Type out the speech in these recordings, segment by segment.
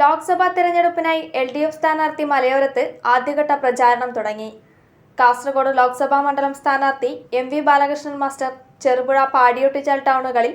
ലോക്സഭാ തെരഞ്ഞെടുപ്പിനായി L D F സ്ഥാനാർത്ഥി മലയോരത്ത് ആദ്യഘട്ട പ്രചാരണം തുടങ്ങി. കാസർഗോഡ് ലോക്സഭാ മണ്ഡലം സ്ഥാനാർത്ഥി M V Balakrishnan master Cherupuzha Padiyottuchal ടൗണുകളിൽ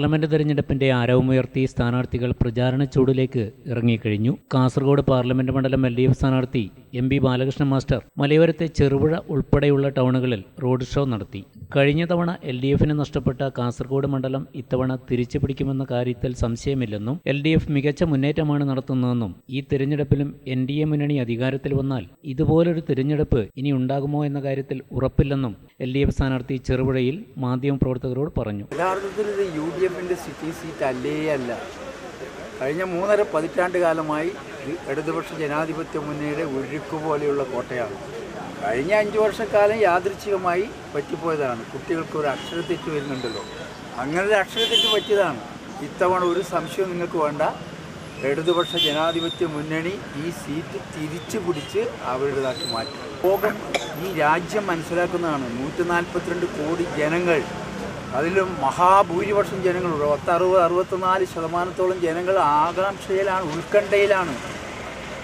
parliament തെരഞ്ഞെടുപ്പിന്റെ ആരവമുയർത്തി സ്ഥാനാർത്ഥികൾ പ്രചാരണ ചൂടിലേക്ക് ഇറങ്ങിക്കഴിഞ്ഞു. കാസർഗോഡ് പാർലമെന്റ് മണ്ഡലം എൽ ഡി എഫ് സ്ഥാനാർത്ഥി എം പി ബാലകൃഷ്ണൻ മാസ്റ്റർ മലയോരത്തെ ചെറുപുഴ ഉൾപ്പെടെയുള്ള ടൗണുകളിൽ റോഡ് ഷോ നടത്തി. കഴിഞ്ഞ തവണ എൽ ഡി എഫിന് നഷ്ടപ്പെട്ട കാസർഗോഡ് മണ്ഡലം ഇത്തവണ തിരിച്ചു പിടിക്കുമെന്ന കാര്യത്തിൽ സംശയമില്ലെന്നും എൽ ഡി എഫ് മികച്ച മുന്നേറ്റമാണ് നടത്തുന്നതെന്നും ഈ തിരഞ്ഞെടുപ്പിലും എൻ ഡി എ മുന്നണി അധികാരത്തിൽ വന്നാൽ ഇതുപോലൊരു തിരഞ്ഞെടുപ്പ് ഇനി ഉണ്ടാകുമോ എന്ന കാര്യത്തിൽ ഉറപ്പില്ലെന്നും എൽ ഡി എഫ് സ്ഥാനാർത്ഥി ചെറുപുഴയിൽ മാധ്യമപ്രവർത്തകരോട് പറഞ്ഞു. യഥാർത്ഥത്തിൽ യു ഡി എഫിന്റെ സിറ്റി സീറ്റ് അല്ലേ അല്ല. കഴിഞ്ഞ മൂന്നര പതിറ്റാണ്ട് കാലമായി ഇടതുപക്ഷ ജനാധിപത്യ മുന്നണിയുടെ ഒഴുക്ക് പോലെയുള്ള കോട്ടയാണ്. കഴിഞ്ഞ അഞ്ച് വർഷക്കാലം യാദൃച്ഛികമായി പറ്റിപ്പോയതാണ്. കുട്ടികൾക്ക് ഒരു അക്ഷരത്തെറ്റ് വരുന്നുണ്ടല്ലോ. അങ്ങനെ ഒരു അക്ഷരത്തെറ്റ് പറ്റിയതാണ്. ഇത്തവണ ഒരു സംശയം നിങ്ങൾക്ക് വേണ്ട. ഇടതുപക്ഷ ജനാധിപത്യ മുന്നണി ഈ സീറ്റ് തിരിച്ചു പിടിച്ച് അവരുടേതാക്കി മാറ്റും. ലോകം ഈ രാജ്യം മനസ്സിലാക്കുന്നതാണ്. നൂറ്റി നാൽപ്പത്തിരണ്ട് കോടി ജനങ്ങൾ അതിലും മഹാഭൂരിപക്ഷം ജനങ്ങളുണ്ട്. പത്ത് അറുപത് അറുപത്തിനാല് ശതമാനത്തോളം ജനങ്ങൾ ആകാംക്ഷയിലാണ് ഉത്കണ്ഠയിലാണ്.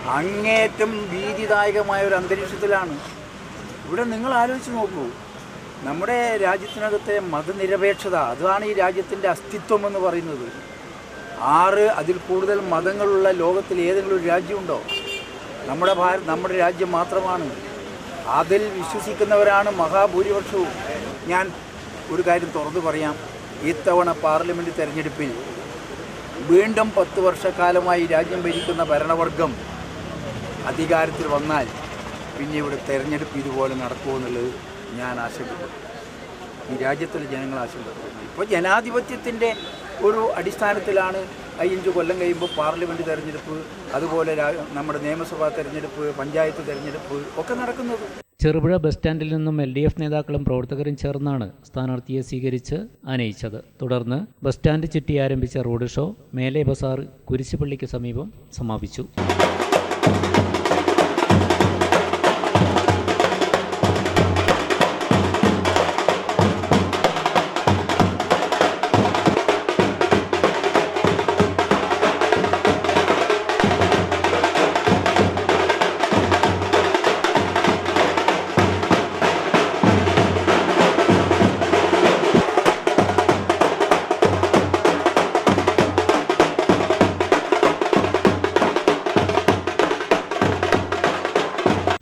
അങ്ങേറ്റം ഭീതിദായകമായ ഒരു അന്തരീക്ഷത്തിലാണ്. ഇവിടെ നിങ്ങൾ ആലോചിച്ച് നോക്കൂ. നമ്മുടെ രാജ്യത്തിനകത്തെ മതനിരപേക്ഷത അതാണ് ഈ രാജ്യത്തിന്റെ അസ്തിത്വം എന്ന് പറയുന്നത്. ആറ് അതിൽ കൂടുതൽ മതങ്ങളുള്ള ലോകത്തിൽ ഏതെങ്കിലും ഒരു രാജ്യമുണ്ടോ? നമ്മുടെ ഭാര നമ്മുടെ രാജ്യം മാത്രമാണ്. അതിൽ വിശ്വസിക്കുന്നവരാണ് മഹാഭൂരിപക്ഷവും. ഞാൻ ഒരു കാര്യം തുറന്നു പറയാം. ഇത്തവണ പാർലമെന്റ് തെരഞ്ഞെടുപ്പിൽ വീണ്ടും പത്ത് വർഷക്കാലമായി രാജ്യം ഭരിക്കുന്ന ഭരണവർഗം അധികാരത്തിൽ വന്നാൽ പിന്നെ ഇവിടെ തെരഞ്ഞെടുപ്പ് ഇതുപോലെ നടക്കുമെന്നുള്ളത് ഞാൻ ആശങ്കപ്പെടുന്നു. ഈ രാജ്യത്തിലെ ജനങ്ങൾ ആശങ്കപ്പെടുന്നു. ഇപ്പോൾ ജനാധിപത്യത്തിന്റെ ഒരു അടിസ്ഥാനത്തിലാണ് അയ്യഞ്ച് കൊല്ലം കഴിയുമ്പോൾ പാർലമെന്റ് തെരഞ്ഞെടുപ്പ് അതുപോലെ നമ്മുടെ നിയമസഭാ തെരഞ്ഞെടുപ്പ് പഞ്ചായത്ത് തെരഞ്ഞെടുപ്പ് ഒക്കെ നടക്കുന്നത്. ചെറുപുഴ ബസ് സ്റ്റാൻഡിൽ നിന്നും എൽ ഡി എഫ് നേതാക്കളും പ്രവർത്തകരും ചേർന്നാണ് സ്ഥാനാർത്ഥിയെ സ്വീകരിച്ച് ആനയിച്ചത്. തുടർന്ന് ബസ് സ്റ്റാൻഡ് ചുറ്റി ആരംഭിച്ച റോഡ് ഷോ മേലെ ബസാർ കുരിശുപള്ളിക്ക് സമീപം സമാപിച്ചു.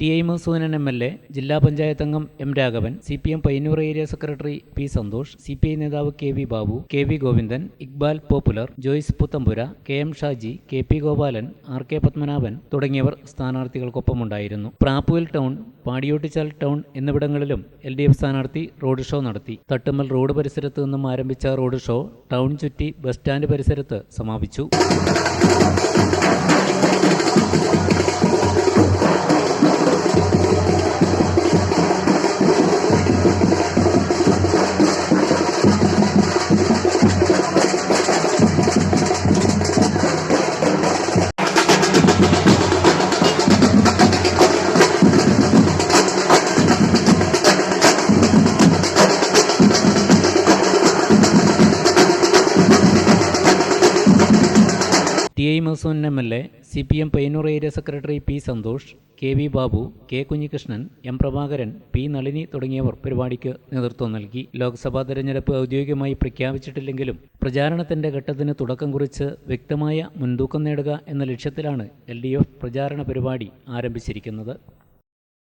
ടി ഐ മസൂനൻ എം എൽ എ ജില്ലാ പഞ്ചായത്ത് അംഗം M Raghavan C P M Payyanur area secretary P Santhosh C P I നേതാവ് K V Babu K V Govindan Iqbal popular Joyce Puthampura K M Shaji K P Gopalan R K Padmanabhan തുടങ്ങിയവർ സ്ഥാനാർത്ഥികൾക്കൊപ്പമുണ്ടായിരുന്നു. പ്രാപ്പുവൽ town Padiyottuchal town എന്നിവിടങ്ങളിലും L D F സ്ഥാനാർത്ഥി road show നടത്തി. Thattummal road പരിസരത്ത് നിന്നും ആരംഭിച്ച road show town ചുറ്റി ബസ് സ്റ്റാൻഡ് പരിസരത്ത് സമാപിച്ചു. I മസൂൻ M L A C P M Payyanur area secretary P Santhosh K V Babu K Kunhikrishnan M Prabhakaran P Nalini തുടങ്ങിയവർ പരിപാടിക്ക് നേതൃത്വം നൽകി. ലോക്സഭാ തെരഞ്ഞെടുപ്പ് ഔദ്യോഗികമായി പ്രഖ്യാപിച്ചിട്ടില്ലെങ്കിലും പ്രചാരണത്തിന്റെ ഘട്ടത്തിന് തുടക്കം കുറിച്ച് വ്യക്തമായ മുൻതൂക്കം നേടുക എന്ന ലക്ഷ്യത്തിലാണ് എൽ പ്രചാരണ പരിപാടി ആരംഭിച്ചിരിക്കുന്നത്.